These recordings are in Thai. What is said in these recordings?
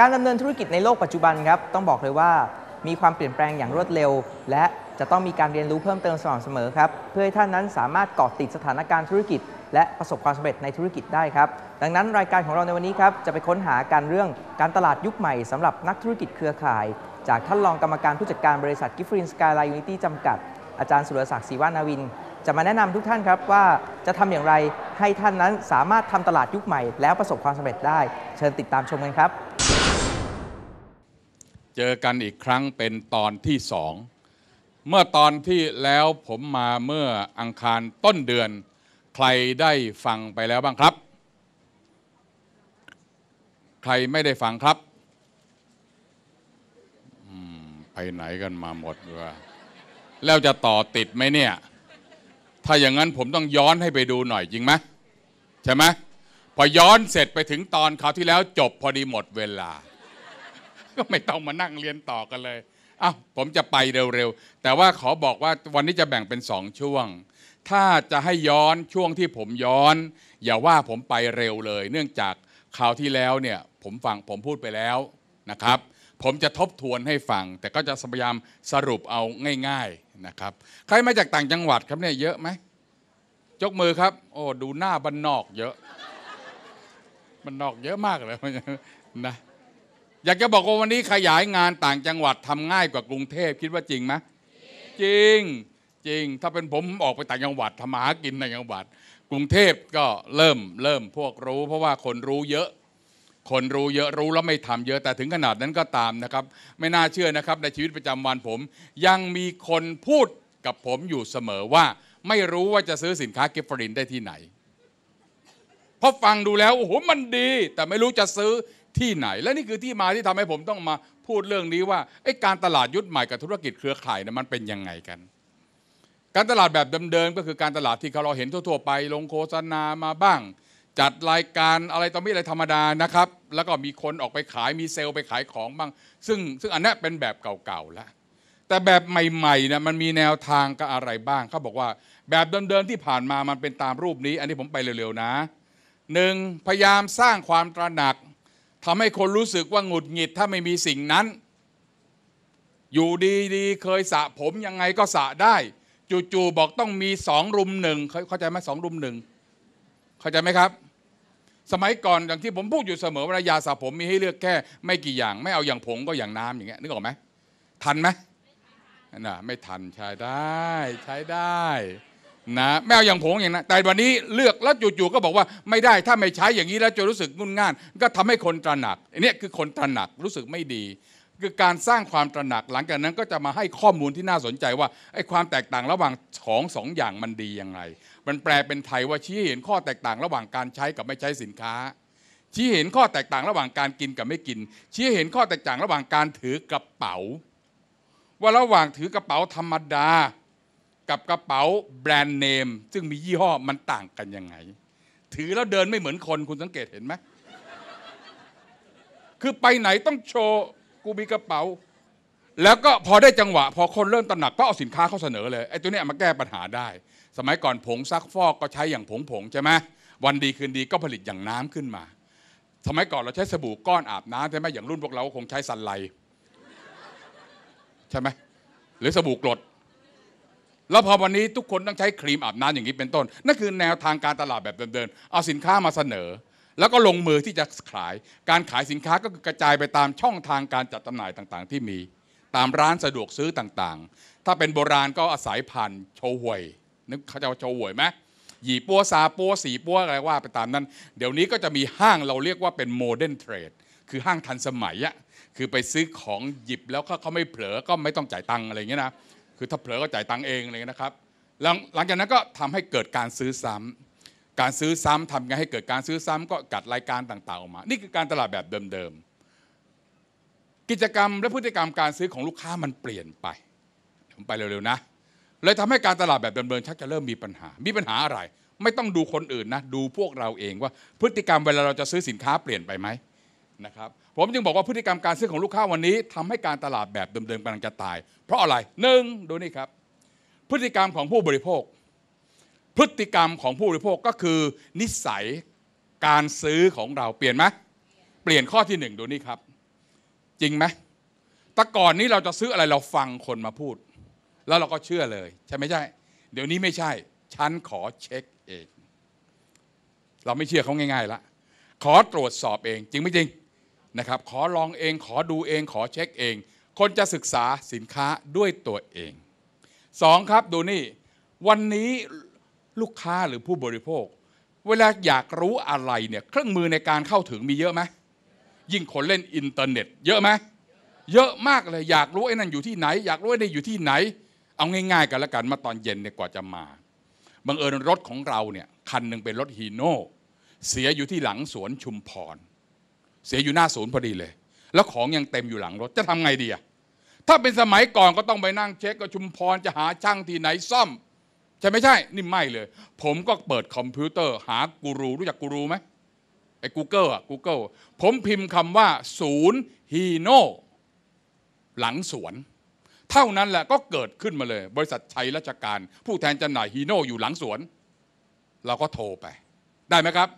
การดำเนินธุรกิจในโลกปัจจุบันครับต้องบอกเลยว่ามีความเปลี่ยนแปลงอย่างรวดเร็ว และจะต้องมีการเรียนรู้เพิ่มเติมสม่ำเสมอครับเพื่อให้ท่านนั้นสามารถเกาะติดสถานการณ์ธุรกิจ และประสบความสำเร็จในธุรกิจได้ครับ ดังนั้นรายการของเราในวันนี้ครับจะไปค้นหาการเรื่องการตลาดยุคใหม่สำหรับนักธุรกิจเครือข่าย จากท่านรองกรรมการผู้จัดการบริษัทกิฟฟรินสกายไลน์ยูนิตี้จำกัด อาจารย์สุรศักดิ์ศรีวานาวิน จะมาแนะนำทุกท่านครับว่าจะทำอย่างไรให้ท่านนั้นสามารถทำตลาดยุคใหม่ แล้วประสบความสำเร็จได้ เชิญติดตามชมกันครับ เจอกันอีกครั้งเป็นตอนที่สองเมื่อตอนที่แล้วผมมาเมื่ออังคารต้นเดือน ใครได้ฟังไปแล้วบ้างครับ ใครไม่ได้ฟังครับไปไหนกันมาหมดวะแล้วจะต่อติดไหมเนี่ย ถ้าอย่างนั้นผมต้องย้อนให้ไปดูหน่อยจริงไหมใช่ไหมพอย้อนเสร็จไปถึงตอนคราวที่แล้วจบพอดีหมดเวลา ก็ไม่ต้องมานั่งเรียนต่อกันเลยอ้าวผมจะไปเร็วๆ แต่ว่าขอบอกว่าวันนี้จะแบ่งเป็นสองช่วง ถ้าจะให้ย้อนช่วงที่ผมย้อน อย่าว่าผมไปเร็วเลย เนื่องจากคราวที่แล้วเนี่ยผมฟังผมพูดไปแล้วนะครับ ผมจะทบทวนให้ฟัง แต่ก็จะพยายามสรุปเอาง่าย ๆนะครับ ใครมาจากต่างจังหวัดครับเนี่ยเยอะไหมยกมือครับ โอ้ดูหน้าบ้านนอกเยอะบ้านนอกเยอะมากเลยนะ อยากจะบอกว่าวันนี้ขยายงานต่างจังหวัดทำง่ายกว่ากรุงเทพคิดว่าจริงไหมจริงจริง ถ้าเป็นผมออกไปต่างจังหวัดทำหากินในจังหวัด กรุงเทพก็เริ่มเริ่มพวกรู้ เพราะว่าคนรู้เยอะ คนรู้เยอะรู้แล้วไม่ทำเยอะแต่ถึงขนาดนั้นก็ตามนะครับ ไม่น่าเชื่อนะครับ ในชีวิตประจำวันผม ยังมีคนพูดกับผมอยู่เสมอว่า ไม่รู้ว่าจะซื้อสินค้ากิฟฟรินได้ที่ไหนเพราะฟังดูแล้วโอ้โหมันดี แต่ไม่รู้จะซื้อ ที่ไหน และนี่คือที่มาที่ทำให้ผมต้องมาพูดเรื่องนี้ว่าไอ้การตลาดยุทธใหม่กับธุรกิจเครือข่ายนี่ยมันเป็นยังไงกัน การตลาดแบบเดิมๆก็คือการตลาดที่เราเห็นทั่วๆไป ลงโฆษณามาบ้าง จัดรายการอะไรต่อมีอะไรธรรมดานะครับ แล้วก็มีคนออกไปขายมีเซลล์ไปขายของบ้าง ซึ่งซึ่งอันนี้เป็นแบบเก่าๆแล้วแต่แบบใหม่ๆนี่ยมันมีแนวทางกับอะไรบ้างเขาบอกว่า แบบเดิมๆที่ผ่านมามันเป็นตามรูปนี้ อันนี้ผมไปเร็วๆนะหนึ่งพยายามสร้างความตระหนัก ทำให้คนรู้สึกว่าหงุดหงิดถ้าไม่มีสิ่งนั้น อยู่ดีๆเคยสระผมยังไงก็สระได้ จู่ๆบอกต้องมีสองรุมหนึ่งเข้าใจไหมสองรุมหนึ่งเข้าใจไหมครับ สมัยก่อนอย่างที่ผมพูดอยู่เสมอว่ายาสระผมมีให้เลือกแค่ ไม่กี่อย่าง ไม่เอาอย่างผงก็อย่างน้ำอย่างเงี้ยนึกออกไหมทันไหมน่ะไม่ทันใช้ได้ใช้ได้ นะไม่เอาอย่างผงอย่างนั้นแต่วันนี้เลือกแล้วจู่ๆก็บอกว่าไม่ได้ถ้าไม่ใช้อย่างนี้แล้วจะรู้สึกงุนง่าน ก็ทำให้คนตระหนักอันนี้คือคนตระหนักรู้สึกไม่ดี คือการสร้างความตระหนักหลังจากนั้นก็จะมาให้ข้อมูลที่น่าสนใจว่าไอ้ความแตกต่างระหว่างของสองอย่างมันดียังไงมันแปลเป็นไทยว่าชี้เห็นข้อแตกต่างระหว่างการใช้กับไม่ใช้สินค้าชี้เห็นข้อแตกต่างระหว่างการกินกับไม่กิน ชี้เห็นข้อแตกต่างระหว่างการถือกระเป๋า ว่าระหว่างถือกระเป๋าธรรมดา กับกระเป๋าแบรนด์เนม ซึ่งมียี่ห้อมันต่างกันยังไง ถือแล้วเดินไม่เหมือนคนคุณสังเกตเห็นไหมคือไปไหนต้องโชว์กูมีกระเป๋า แล้วก็พอได้จังหวะ พอคนเริ่มตระหนักก็เอาสินค้าเข้าเสนอเลยไอ้ตัวเนี้ยมาแก้ปัญหาได้ สมัยก่อนผงซักฟอกก็ใช้อย่างผงผงๆใช่ไหมวันดีคืนดีก็ผลิตอย่างน้ำขึ้นมา สมัยก่อนเราใช้สบู่ก้อนอาบน้ำใช่ไหมอย่างรุ่นพวกเราคงใช้สันไลใช่ไหมหรือสบู่กรด แล้วพอวันนี้ทุกคนต้องใช้ครีมอาบน้ำอย่างนี้เป็นต้น นั่นคือแนวทางการตลาดแบบเดิมๆเอาสินค้ามาเสนอ แล้วก็ลงมือที่จะขาย การขายสินค้าก็คือกระจายไปตามช่องทางการจัดจำหน่ายต่างๆ ที่มี ตามร้านสะดวกซื้อต่างๆ ถ้าเป็นโบราณก็อาศัยผ่านโชว์หวยนึกเขาจะโชว์หวยไหมหยีปัวซาปัวสีปัวอะไรว่าไปตามนั้น เดี๋ยวนี้ก็จะมีห้างเราเรียกว่าเป็นโมเดิร์นเทรดคือห้างทันสมัยอะคือไปซื้อของหยิบแล้วเขาไม่เผลอก็ไม่ต้องจ่ายตังค์อะไรอย่างเงี้ยนะ คือถ้าเผลอก็จ่ายตังค์เองอะไรเงี้ยนะครับหลังหลังจากนั้นก็ทำให้เกิดการซื้อซ้ำการซื้อซ้ำทำไงให้เกิดการซื้อซ้ำก็จัดรายการต่างๆออกมา นี่คือการตลาดแบบเดิมๆกิจกรรมและพฤติกรรมการซื้อของลูกค้ามันเปลี่ยนไปผมไปเร็วๆนะเลยทำให้การตลาดแบบเดิมๆชักจะเริ่มมีปัญหา มีปัญหาอะไร ไม่ต้องดูคนอื่นนะ ดูพวกเราเองว่าพฤติกรรมเวลาเราจะซื้อสินค้าเปลี่ยนไปไหม นะครับผมจึงบอกว่าพฤติกรรมการซื้อของลูกค้าวันนี้ทำให้การตลาดแบบเดิมๆกำลังจะตาย เพราะอะไรหนึ่งดูนี่ครับ พฤติกรรมของผู้บริโภค พฤติกรรมของผู้บริโภคก็คือ นิสัยการซื้อของเราเปลี่ยนไหมเปลี่ยนข้อที่หนึ่งดูนี่ครับ จริงไหมแต่ก่อนนี้เราจะซื้ออะไรเราฟังคนมาพูด แล้วเราก็เชื่อเลย ใช่ไหมใช่ เดี๋ยวนี้ไม่ใช่ ฉันขอเช็คเอง เราไม่เชื่อเขาง่ายๆละขอตรวจสอบเอง จริงไม่จริง นะครับขอลองเองขอดูเองขอเช็คเอง คนจะศึกษาสินค้าด้วยตัวเองสองครับดูนี่ วันนี้ลูกค้าหรือผู้บริโภค เวลาอยากรู้อะไรเนี่ยเครื่องมือในการเข้าถึงมีเยอะไหมยิ่งคนเล่นอินเทอร์เน็ต เยอะไหมเยอะมากเลยอยากรู้ไอ้นั่นอยู่ที่ไหน อยากรู้ไอ้นี่อยู่ที่ไหน เอาง่ายๆกันแล้วกันมาตอนเย็นเนี่ยกว่าจะมาบังเอิญรถของเราเนี่ยคันหนึ่งเป็นรถฮีโน่เสียอยู่ที่หลังสวนชุมพร เสียอยู่หน้าศูนย์พอดีเลย แล้วของยังเต็มอยู่หลังรถจะทำไงดีอะถ้าเป็นสมัยก่อนก็ต้องไปนั่งเช็คกับชุมพรจะหาช่างที่ไหนซ่อมใช่ไม่ใช่ นี่ไม่เลย ผมก็เปิดคอมพิวเตอร์ หากูรูรู้จักกูรูไหมไอ้ Google อะ Google ผมพิมพ์คำว่า ศูนย์ฮีโน่หลังสวน เท่านั้นแหละก็เกิดขึ้นมาเลย บริษัทชัยราชการ ผู้แทนจำหน่ายฮีโน่อยู่หลังสวน เราก็โทรไป ได้ไหมครับ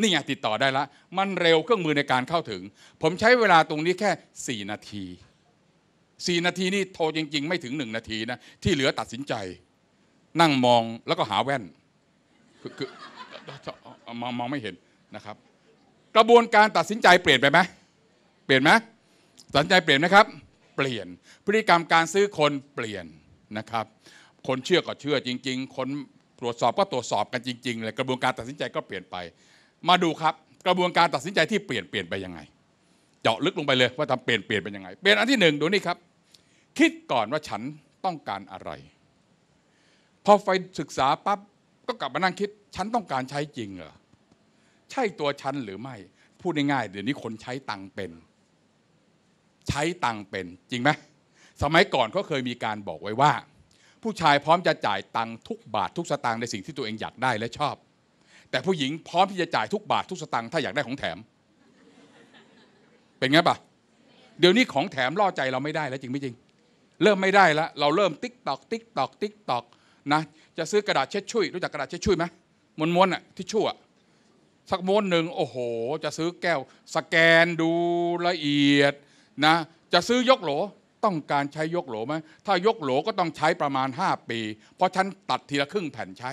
นี่ไงติดต่อได้ละ มันเร็วเครื่องมือในการเข้าถึง ผมใช้เวลาตรงนี้แค่ 4 นาที 4 นาทีนี่โทรจริง ๆ ไม่ถึง 1 นาทีนะที่เหลือตัดสินใจ นั่งมองแล้วก็หาแว่นคือมองมองไม่เห็นนะครับ กระบวนการตัดสินใจเปลี่ยนไปไหมเปลี่ยนไหมตัดสินใจเปลี่ยนไหมครับ เปลี่ยนพฤติกรรมการซื้อคนเปลี่ยนนะครับ คนเชื่อก็เชื่อจริง ๆ คนตรวจสอบก็ตรวจสอบกันจริงๆเลยกระบวนการตัดสินใจก็เปลี่ยนไป มาดูครับกระบวนการตัดสินใจที่เปลี่ยนเปลี่ยนไปยังไง เจาะลึกลงไปเลยว่าทำเปลี่ยนเปลี่ยนเป็นยังไง เปลี่ยนอันที่หนึ่งดูนี่ครับ คิดก่อนว่าฉันต้องการอะไร พอไปศึกษาปั๊บก็กลับมานั่งคิด ฉันต้องการใช้จริงเหรอใช่ตัวฉันหรือไม่ พูดง่ายๆเดี๋ยวนี้คนใช้ตังเป็น ใช้ตังเป็นจริงไหมสมัยก่อนเขาเคยมีการบอกไว้ว่า ผู้ชายพร้อมจะจ่ายตังทุกบาททุกสตางค์ในสิ่งที่ตัวเองอยากได้และชอบ แต่ผู้หญิงพร้อมที่จะจ่ายทุกบาททุกสตางค์ถ้าอยากได้ของแถม เป็นไงปะเดี๋ยวนี้ของแถมล่อใจเราไม่ได้แล้วจริงไม่จริง เริ่มไม่ได้แล้วเราเริ่มติ๊กตอกติ๊กตอกติ๊กตอกนะจะซื้อกระดาษเช็ดชุยรู้จักกระดาษเช็ดชุยไหมม้วนๆอะที่ชั่วสักม้วนหนึ่งโอ้โห จะซื้อแก้ว สแกนดูละเอียดนะจะซื้อยกโหลต้องการใช้ยกโหลไหมถ้ายกโหลก็ต้องใช้ประมาณ 5 ปี เพราะฉันตัดทีละครึ่งแผ่นใช้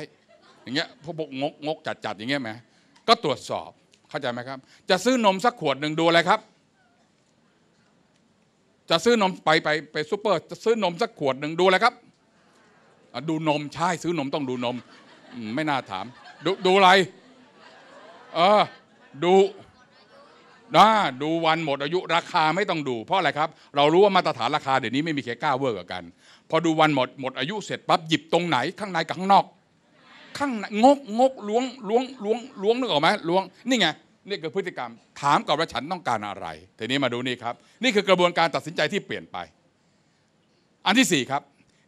อย่างเงี้ยพวกงกงกจัดจัดอย่างเงี้ยไหมก็ตรวจสอบเข้าใจไหมครับ จะซื้อนมสักขวดหนึ่งดูอะไรครับ จะซื้อนมไปไปไปซูเปอร์จะซื้อนมสักขวดหนึ่งดูอะไรครับดูนมใช่ซื้อนมต้องดูนมอืมไม่น่าถาม ดูดูอะไรเออดูนะดูวันหมดอายุราคาไม่ต้องดู เพราะอะไรครับ เรารู้ว่ามาตรฐานราคาเดี๋ยวนี้ไม่มีใครกล้าเวอร์กับกันพอดูวันหมดหมดอายุเสร็จปั๊บหยิบตรงไหนข้างในกับข้างนอก ข้างงกงกล้วงล้วงล้วงล้วงนึกออกไหมล้วงนี่ไงนี่คือพฤติกรรม ถามก่อนว่าฉันต้องการอะไรทีนี้มาดูนี่ครับ นี่คือกระบวนการตัดสินใจที่เปลี่ยนไป อันที่สี่ครับ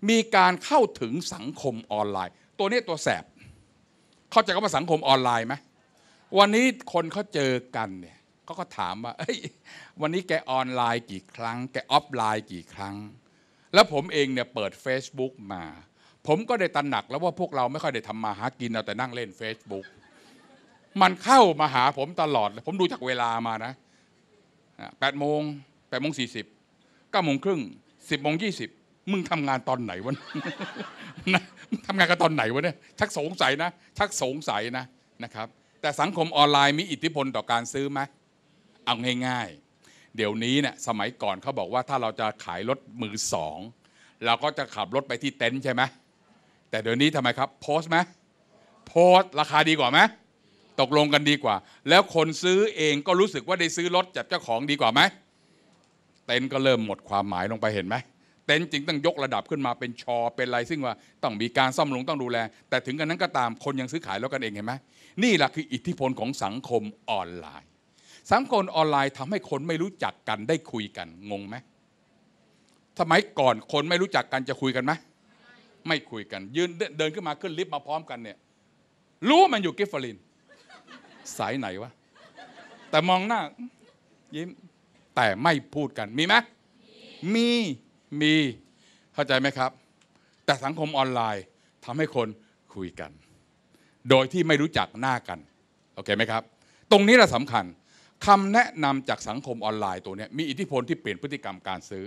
มีการเข้าถึงสังคมออนไลน์ ตัวนี้ตัวแสบ เข้าใจคำว่าสังคมออนไลน์ไหมวันนี้คนเขาเจอกันเนี่ยเขาก็ถามว่าเอ้ยวันนี้แกออนไลน์กี่ครั้ง แกออฟไลน์กี่ครั้ง แล้วผมเองเนี่ยเปิด Facebook มา ผมก็ได้ตระหนักแล้วว่าพวกเราไม่ค่อยได้ทำมาหากินเอาแต่นั่งเล่น Facebook มันเข้ามาหาผมตลอด ผมดูจากเวลามานะแปดโมงแปดโมงสี่สิบเก้าโมงครึ่งสิบโมงยี่สิบมึงทำงานตอนไหนวะนะมึงทำงานกันตอนไหนวะเนี่ยชักสงสัยนะชักสงสัยนะนะครับ แต่สังคมออนไลน์มีอิทธิพลต่อการซื้อไหมเอาง่ายๆ เดี๋ยวนี้เนี่ยสมัยก่อนเขาบอกว่าถ้าเราจะขายรถมือสองเราก็จะขับรถไปที่เต็นท์ใช่ไหม แต่เดี๋ยวนี้ทำไมครับโพสไหมโพสราคาดีกว่าไหมตกลงกันดีกว่า แล้วคนซื้อเองก็รู้สึกว่าได้ซื้อรถจากเจ้าของดีกว่าไหมเต็นก็เริ่มหมดความหมายลงไปเห็นไหมเต็นจริงต้องยกระดับขึ้นมาเป็นชอเป็นอะไรซึ่งว่าต้องมีการซ่อมลงต้องดูแล แต่ถึงกันนั้นก็ตามคนยังซื้อขายรถกันเองเห็นไหมนี่แหละคืออิทธิพลของสังคมออนไลน์ สังคมออนไลน์ทำให้คนไม่รู้จักกันได้คุยกันงงไหมสมัยก่อนคนไม่รู้จักกันจะคุยกันไหม ไม่คุยกัน ยืนเดินขึ้นมาขึ้นลิฟต์มาพร้อมกันเนี่ย รู้ว่ามันอยู่กิฟฟลิน สายไหนวะ แต่มองหน้า ยิ้ม แต่ไม่พูดกันมีไหมมีมีเข้าใจไหมครับ แต่สังคมออนไลน์ทำให้คนคุยกัน โดยที่ไม่รู้จักหน้ากันโอเคไหมครับ ตรงนี้แหละสำคัญคำแนะนำจากสังคมออนไลน์ตัวเนี้ยมีอิทธิพลที่เปลี่ยนพฤติกรรมการซื้อ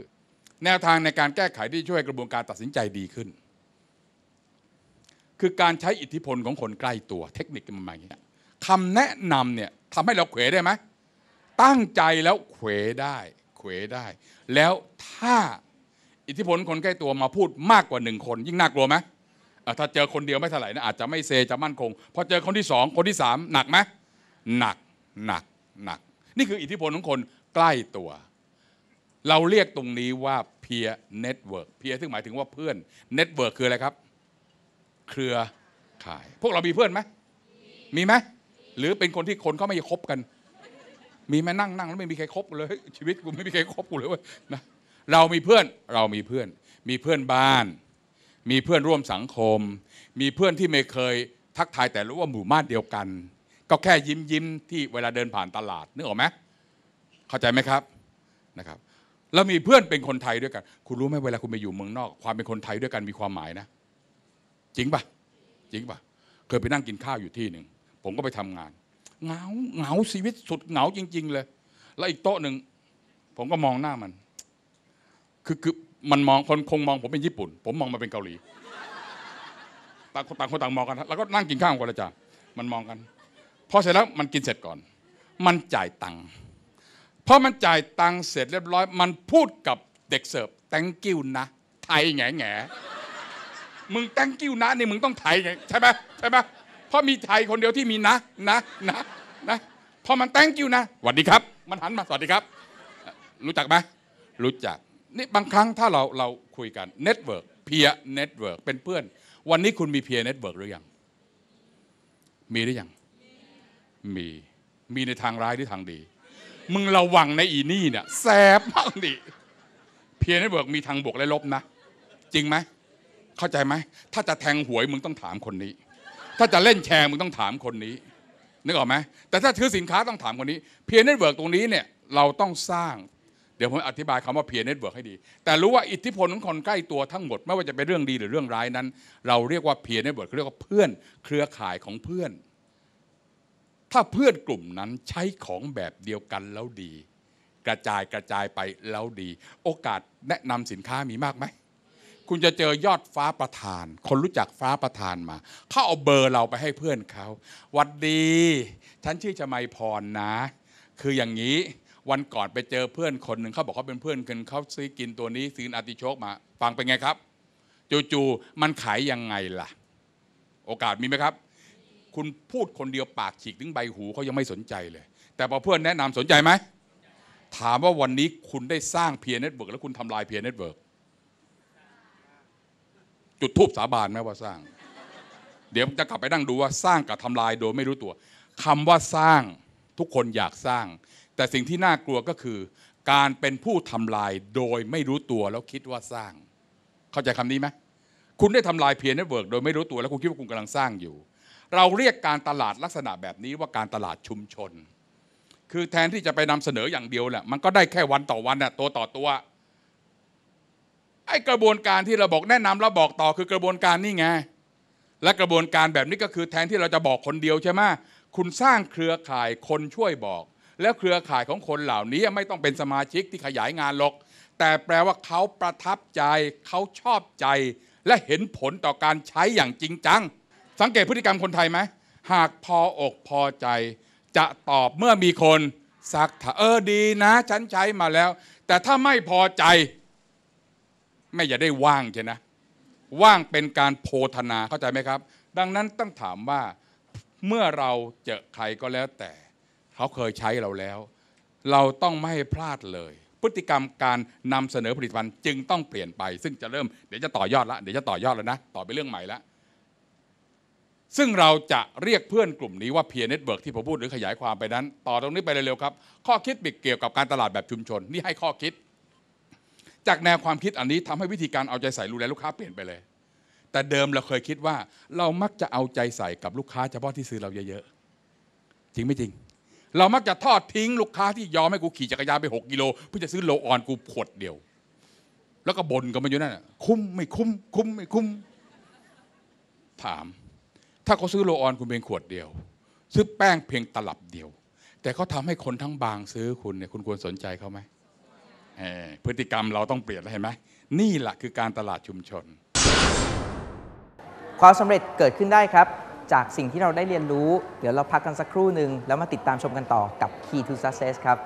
แนวทางในการแก้ไขที่ช่วยกระบวนการตัดสินใจดีขึ้น คือการใช้อิทธิพลของคนใกล้ตัวเทคนิคมันมาอย่างนี้คำแนะนำเนี่ยทำให้เราเขวได้ไหมตั้งใจแล้วเขวได้เขวได้ แล้วถ้าอิทธิพลคนใกล้ตัวมาพูดมากกว่าหนึ่งคน ยิ่งน่ากลัวไหมถ้าเจอคนเดียวไม่เท่าไหร่นะอาจจะไม่เซจะมั่นคงพอเจอคนที่สองคนที่สามหนักไหมหนักหนักหนัก นี่คืออิทธิพลของคนใกล้ตัว เราเรียกตรงนี้ว่า peer network peer ซึ่งหมายถึงว่าเพื่อน network คืออะไรครับ เครือข่าย พวกเรามีเพื่อนไหมมีไหมหรือเป็นคนที่คนเขาไม่คบกัน มีไหมนั่งนั่งแล้วไม่มีใครคบเลยเฮ้ยชีวิตกูไม่มีใครคบกูเลยเว้ยนะเรามีเพื่อนเรามีเพื่อน มีเพื่อนบ้าน มีเพื่อนร่วมสังคม มีเพื่อนที่ไม่เคยทักทายแต่รู้ว่าหมู่บ้านเดียวกัน ก็แค่ยิ้มยิ้มที่เวลาเดินผ่านตลาดนึกออกไหมเข้าใจไหมครับนะครับเรามีเพื่อนเป็นคนไทยด้วยกัน คุณรู้ไหมเวลาคุณไปอยู่เมืองนอก ความเป็นคนไทยด้วยกันมีความหมายนะ จริงปะจริงปะเคยไปนั่งกินข้าวอยู่ที่หนึ่งผมก็ไปทำงานเหงาเหงาชีวิตสุดเหงาจริง ๆ เลย แล้วอีกโต๊ะหนึ่งผมก็มองหน้ามัน คือคือมันมองคนคงมองผมเป็นญี่ปุ่น ผมมองมาเป็นเกาหลีต่างคนต่างคนต่างมองกัน แล้วก็นั่งกินข้าวกันละจ้ะมันมองกันพอเสร็จแล้วมันกินเสร็จก่อน มันจ่ายตังค์พอมันจ่ายตังค์เสร็จเรียบร้อย มันพูดกับเด็กเสิร์ฟ thank you นะ ไทยแง่แง่ มึง thank you นะนี่มึงต้องไทยไงใช่ไหมใช่ไหมเพราะมีไทยคนเดียวที่มีนะนะนะนะพอมัน thank you นะสวัสดีครับ มันหันมาสวัสดีครับ รู้จักไหมรู้จักนี่บางครั้งถ้าเราเราคุยกันเน็ตเวิร์กเพียเน็ตเวิร์กเป็นเพื่อน วันนี้คุณมีเพียเน็ตเวิร์กหรือยัง มีหรือยัง มีมีในทางร้ายหรือทางดี มึงระวังในอีนี่เนี่ยแสบมากดิเพียเน็ตเวิร์กมีทางบวกและลบนะ จริงไหม เข้าใจไหมถ้าจะแทงหวยมึงต้องถามคนนี้ ถ้าจะเล่นแชร์มึงต้องถามคนนี้นึกออกไหมแต่ถ้าซื้อสินค้าต้องถามคนนี้เพียร์เน็ตเวิร์กตรงนี้เนี่ยเราต้องสร้างเดี๋ยวผมอธิบายคำว่าเพียร์เน็ตเวิร์กให้ดี แต่รู้ว่าอิทธิพลของคนใกล้ตัวทั้งหมด ไม่ว่าจะเป็นเรื่องดีหรือเรื่องร้ายนั้น เราเรียกว่าเพียร์เน็ตเวิร์กเรียกว่าเพื่อนเครือข่ายของเพื่อน ถ้าเพื่อนกลุ่มนั้นใช้ของแบบเดียวกันแล้วดี กระจายกระจายไปแล้วดี โอกาสแนะนำสินค้ามีมากไหม คุณจะเจอยอดฟ้าประธาน คนรู้จักฟ้าประธานมา เขาเอาเบอร์เราไปให้เพื่อนเขาหวัดดี ฉันชื่อชมัยพรนะ คืออย่างนี้วันก่อนไปเจอเพื่อนคนหนึ่งเขาบอกเขาเป็นเพื่อนกันเขาซื้อกินตัวนี้ซื้ออาติโชกมา ฟังเป็นไงครับ จู่ๆมันขายยังไงล่ะ โอกาสมีไหมครับ คุณพูดคนเดียวปากฉีกถึงใบหูเขายังไม่สนใจเลย แต่พอเพื่อนแนะนำสนใจไหมถามว่าวันนี้คุณได้สร้างเพียร์เน็ตเวิร์กแล้วคุณทำลายเพียร์เน็ตเวิร์ก จุดทูบสาบานไหมว่าสร้าง เดี๋ยวจะกลับไปนั่งดูว่าสร้างกับทำลายโดยไม่รู้ตัวคำว่าสร้างทุกคนอยากสร้าง แต่สิ่งที่น่ากลัวก็คือ การเป็นผู้ทำลายโดยไม่รู้ตัวแล้วคิดว่าสร้าง เข้าใจคำนี้ไหมคุณได้ทำลายเพียร์เน็ตเวิร์กโดยไม่รู้ตัวแล้วคุณคิดว่าคุณกำลังสร้างอยู่ เราเรียกการตลาดลักษณะแบบนี้ว่าการตลาดชุมชน คือแทนที่จะไปนำเสนออย่างเดียวแหละมันก็ได้แค่วันต่อวันน่ะตัวต่อตัว ไอ้กระบวนการที่เราบอกแนะนำแล้วบอกต่อคือกระบวนการนี่ไง และกระบวนการแบบนี้ก็คือแทนที่เราจะบอกคนเดียวใช่ไหมคุณสร้างเครือข่ายคนช่วยบอก แล้วเครือข่ายของคนเหล่านี้ไม่ต้องเป็นสมาชิกที่ขยายงานหรอก แต่แปลว่าเขาประทับใจเขาชอบใจ และเห็นผลต่อการใช้อย่างจริงจัง สังเกตพฤติกรรมคนไทยไหมหากพออกพอใจ จะตอบเมื่อมีคนซักถามเออดีนะ ฉันใช้มาแล้ว แต่ถ้าไม่พอใจ ไม่อย่าได้ว่างใช่นะ ว่างเป็นการโพธนาเข้าใจไหมครับ ดังนั้นต้องถามว่าเมื่อเราเจอใครก็แล้วแต่ เขาเคยใช้เราแล้ว เราต้องไม่ให้พลาดเลย พฤติกรรมการนำเสนอผลิตภัณฑ์จึงต้องเปลี่ยนไป ซึ่งจะเริ่มเดี๋ยวจะต่อยอดละเดี๋ยวจะต่อยอดแล้วนะต่อไปเรื่องใหม่ละซึ่งเราจะเรียกเพื่อนกลุ่มนี้ว่าเพียร์เน็ตเวิร์กที่ผมพูดหรือขยายความไปนั้น ต่อตรงนี้ไปเร็วๆครับ ข้อคิดเกี่ยวกับการตลาดแบบชุมชน นี่ให้ข้อคิด จากแนวความคิดอันนี้ทำให้วิธีการเอาใจใส่ดูแลลูกค้าเปลี่ยนไปเลย แต่เดิมเราเคยคิดว่า เรามักจะเอาใจใส่กับลูกค้าเฉพาะที่ซื้อเราเยอะๆจริงไม่จริง เรามักจะทอดทิ้งลูกค้าที่ยอมให้กูขี่จักรยานไป 6กิโลเพื่อจะซื้อโลออนกูขวดเดียว แล้วก็บ่นกันมาอยู่นั่นน่ะคุ้มไม่คุ้ม คุ้มไม่คุ้ม ถาม ถ้าเขาซื้อโลออนคุณเพียงขวดเดียว ซื้อแป้งเพียงตลับเดียว แต่เขาทำให้คนทั้งบางซื้อคุณเนี่ยคุณควรสนใจเขาไหม พฤติกรรมเราต้องเปลี่ยนเห็นไหมนี่แหละคือการตลาดชุมชน ความสำเร็จเกิดขึ้นได้ครับ จากสิ่งที่เราได้เรียนรู้ เดี๋ยวเราพักกันสักครู่หนึ่งแล้วมาติดตามชมกันต่อกับ Key to Success ครับ